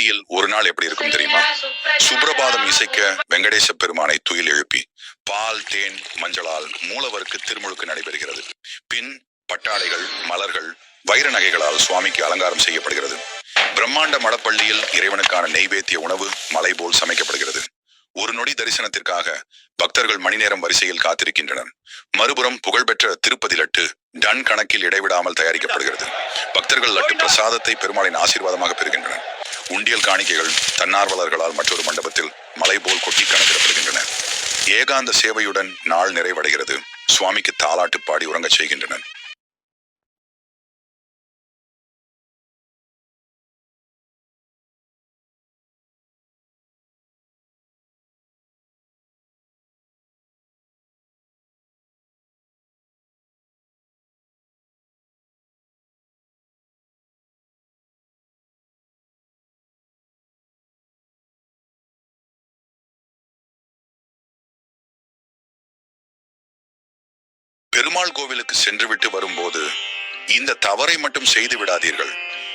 திருப்பதியில் ஒரு நாள் எப்படி இருக்கும் தெரியுமா? சுப்ரபாதம் இசைக்க வெங்கடேச பெருமானை துயில் எழுப்பி பால் தேன் மஞ்சளால் மூலவருக்கு திருமுழுக்கு நடைபெறுகிறது. பின் பட்டாடைகள் மலர்கள் வைர நகைகளால் சுவாமிக்கு அலங்காரம் செய்யப்படுகிறது. பிரம்மாண்ட மடப்பள்ளியில் இறைவனுக்கான நெய்வேத்திய உணவு மலை போல் சமைக்கப்படுகிறது. ஒரு நொடி தரிசனத்திற்காக பக்தர்கள் மணி நேரம் வரிசையில் காத்திருக்கின்றனர். மறுபுறம் புகழ்பெற்ற திருப்பதி லட்டு டன் கணக்கில் இடைவிடாமல் தயாரிக்கப்படுகிறது. பக்தர்கள் லட்டு பிரசாதத்தை பெருமாளின் ஆசீர்வாதமாக பெறுகின்றனர். உண்டியல் காணிக்கைகள் தன்னார்வலர்களால் மற்றொரு மண்டபத்தில் மலை போல் கொட்டி கணக்கிடப்படுகின்றன. ஏகாந்த சேவையுடன் நாள் நிறைவடைகிறது. சுவாமிக்கு தாலாட்டு பாடி உறங்கச் செய்கின்றனர். பெருமாள் கோவிலுக்கு சென்றுவிட்டு வரும்போது இந்த தவறை மட்டும் செய்து விடாதீர்கள்.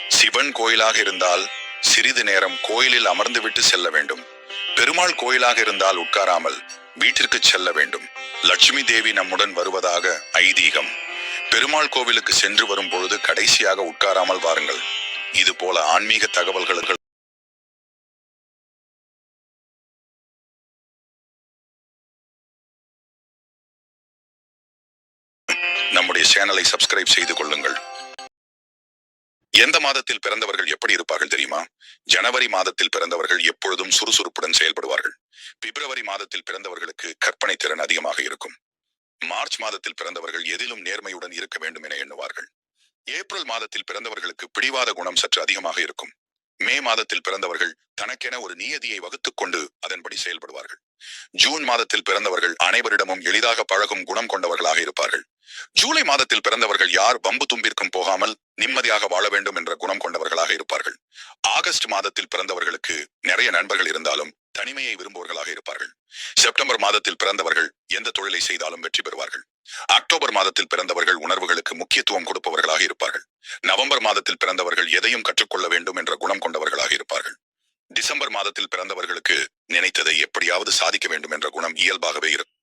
சிவன் கோயிலாக இருந்தால் சிறிது நேரம் கோயிலில் அமர்ந்துவிட்டு செல்ல வேண்டும். பெருமாள் கோயிலாக இருந்தால் உட்காராமல் வீட்டிற்கு செல்ல வேண்டும். லட்சுமி தேவி நம்முடன் வருவதாக ஐதீகம். பெருமாள் கோவிலுக்கு சென்று வரும் பொழுது கடைசியாக உட்காராமல் வாருங்கள். இது போல ஆன்மீக தகவல்கள் நம்முடைய சேனலை சப்ஸ்கிரைப் செய்து கொள்ளுங்கள். எந்த மாதத்தில் பிறந்தவர்கள் எப்படி இருப்பார்கள் தெரியுமா? ஜனவரி மாதத்தில் பிறந்தவர்கள் எப்பொழுதும் சுறுசுறுப்புடன் செயல்படுவார்கள். பிப்ரவரி மாதத்தில் பிறந்தவர்களுக்கு கற்பனை திறன் அதிகமாக இருக்கும். மார்ச் மாதத்தில் பிறந்தவர்கள் எதிலும் நேர்மையுடன் இருக்க வேண்டும் என எண்ணுவார்கள். ஏப்ரல் மாதத்தில் பிறந்தவர்களுக்கு பிடிவாத குணம் சற்று அதிகமாக இருக்கும். மே மாதத்தில் பிறந்தவர்கள் தனக்கென ஒரு நியதியை வகுத்துக் கொண்டு அதன்படி செயல்படுவார்கள். ஜூன் மாதத்தில் பிறந்தவர்கள் அனைவரிடமும் எளிதாக பழகும் குணம் கொண்டவர்களாக இருப்பார்கள். ஜூலை மாதத்தில் பிறந்தவர்கள் யார் வம்பு தும்பிற்கும் போகாமல் நிம்மதியாக வாழ வேண்டும் என்ற குணம் கொண்டவர்களாக இருப்பார்கள். ஆகஸ்ட் மாதத்தில் பிறந்தவர்களுக்கு நிறைய நண்பர்கள் இருந்தாலும் தனிமையை விரும்புவர்களாக இருப்பார்கள். செப்டம்பர் மாதத்தில் பிறந்தவர்கள் எந்த தொழிலை செய்தாலும் வெற்றி பெறுவார்கள். அக்டோபர் மாதத்தில் பிறந்தவர்கள் உணர்வுகளுக்கு முக்கியத்துவம் கொடுப்பவர்களாக இருப்பார்கள். நவம்பர் மாதத்தில் பிறந்தவர்கள் எதையும் கற்றுக்கொள்ள வேண்டும் என்ற குணம் கொண்டவர்களாக இருப்பார்கள். டிசம்பர் மாதத்தில் பிறந்தவர்களுக்கு நினைத்ததை எப்படியாவது சாதிக்க வேண்டும் என்ற குணம் இயல்பாகவே இருக்கும்.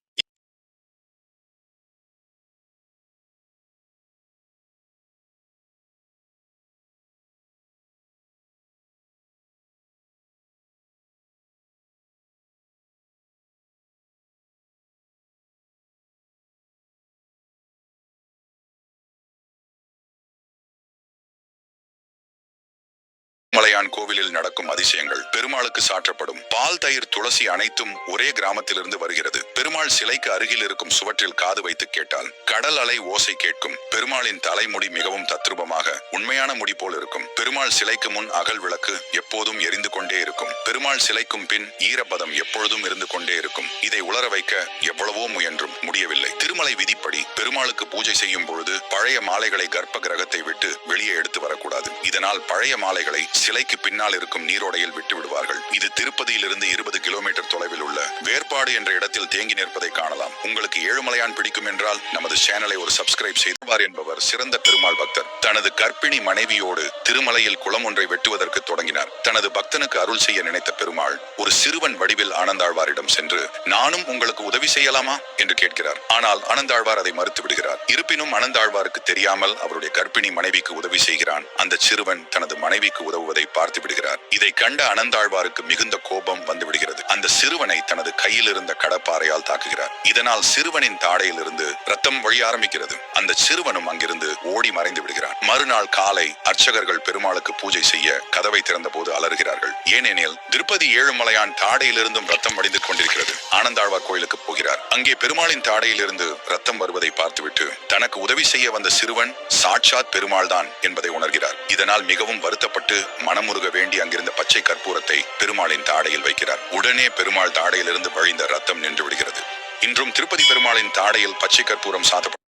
மலையான் கோவிலில் நடக்கும் அதிசயங்கள் பெருமாளுக்கு சாற்றப்படும். பால் தயிர் துளசி அனைத்தும் ஒரே கிராமத்திலிருந்து வருகிறது. பெருமாள் சிலைக்கு அருகில் இருக்கும் சுவற்றில் காது வைத்து கேட்டால் கடல் அலை ஓசை கேட்கும். பெருமாளின் தலைமுடி மிகவும் தத்ரூபமாக உண்மையான முடி போல் இருக்கும். பெருமாள் சிலைக்கு முன் அகல் விளக்கு எப்போதும் எரிந்து கொண்டே இருக்கும். பெருமாள் சிலைக்கும் பின் ஈரப்பதம் எப்பொழுதும் இருந்து கொண்டே இருக்கும். இதை உலர வைக்க எவ்வளவோ முயன்றும் முடியவில்லை. திருமலை விதிப்படி பெருமாளுக்கு பூஜை செய்யும் பொழுது பழைய மாலைகளை கர்ப்ப கிரகத்தை விட்டு வெளியே எடுத்து வரக்கூடாது. இதனால் பழைய மாலைகளை சிலைக்கு பின்னால் இருக்கும் நீரோடையில் விட்டு விடுவார்கள். இது திருப்பதியிலிருந்து இருபது கிலோமீட்டர் தொலைவில் உள்ள வேறுபாடு என்ற இடத்தில் தேங்கி நிற்பதை காணலாம். உங்களுக்கு ஏழுமலையான் பிடிக்கும் என்றால் நமது சேனலை ஒரு சப்ஸ்கிரைப் செய்வார் என்பவர் சிறந்த பெருமாள் பக்தர். தனது கர்ப்பிணி மனைவியோடு திருமலையில் குளம் ஒன்றை வெட்டுவதற்கு தொடங்கினார். தனது பக்தனுக்கு அருள் செய்ய நினைத்த பெருமாள் ஒரு சிறுவன் வடிவில் ஆனந்தாழ்வாரிடம் சென்று நானும் உங்களுக்கு உதவி செய்யலாமா? என்று கேட்கிறார். ஆனால் ஆனந்தாழ்வார் அதை மறுத்து விடுகிறார். இருப்பினும் ஆனந்தாழ்வாருக்கு தெரியாமல் அவருடைய கர்ப்பிணி மனைவிக்கு உதவி செய்கிறான். அந்த சிறுவன் தனது மனைவிக்கு உதவுவதை பார்த்து விடுகிறார். இதை கண்ட அனந்தாழ்வாருக்கு மிகுந்த கோபம் வந்துவிடுகிறது அந்த சிறுவனை தனது கையில் இருந்த கடப்பாறையால் தாக்குகிறார். இதனால் சிறுவனின் தாடையிலிருந்து ரத்தம் வழி ஆரம்பிக்கிறது. அந்த சிறுவனும் அங்கிருந்து ஓடி மறைந்து விடுகிறான். மறுநாள் காலை அர்ச்சகர்கள் பெருமாளுக்கு பூஜை செய்ய கதவை திறந்த போது அலறுகிறார்கள். ஏனெனில் திருப்பதி ஏழுமலையான் தாடையிலிருந்தும் ரத்தம் வடிந்து கொண்டிருக்கிறது. ஆனந்தாழ்வார் கோயிலுக்கு போகிறார். அங்கே பெருமாளின் தாடையிலிருந்து ரத்தம் வருவதை பார்த்துவிட்டு தனக்கு உதவி செய்ய வந்த சிறுவன் சாட்சாத் பெருமாள் தான் என்பதை உணர்கிறார். இதனால் மிகவும் வருத்தப்பட்டு மனமுருக வேண்டி அங்கிருந்த பச்சை கற்பூரத்தை பெருமாளின் தாடையில் வைக்கிறார். உடனே பெருமாள் தாடையிலிருந்து வழிந்த ரத்தம் நின்று விடுகிறது. இன்றும் திருப்பதி பெருமாளின் தாடையில் பச்சை கற்பூரம் சாத்தப்படும்